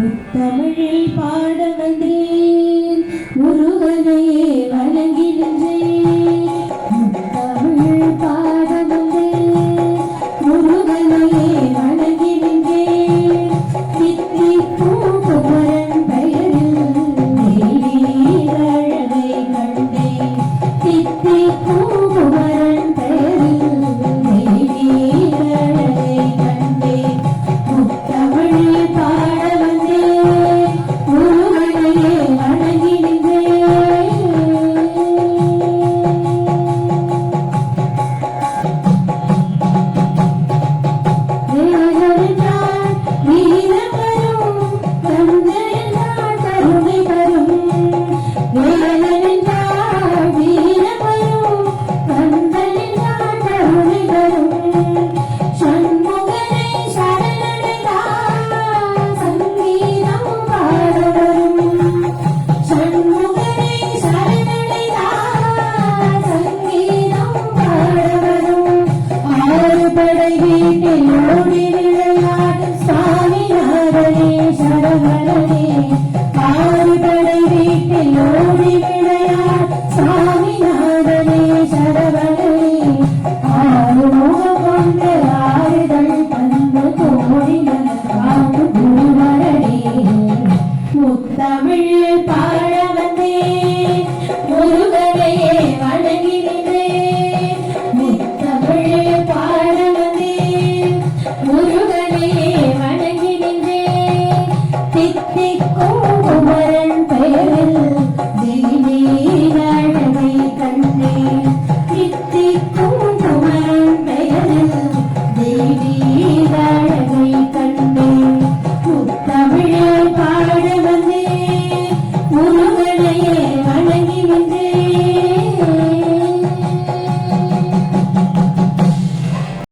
முத்தமிழில் பாட மாறுபடை வீட்டில் ஓடி விளையாடு சாமி நாரணே சரவணனே மாறுபடை வீட்டில் ஓடி விளையாடு சாமி நாரணே சரவணனே ஆறு முகம் கொண்டு ஆறுதல் தந்த கோடிகள் காத்து பூவரடே பாட வந்தே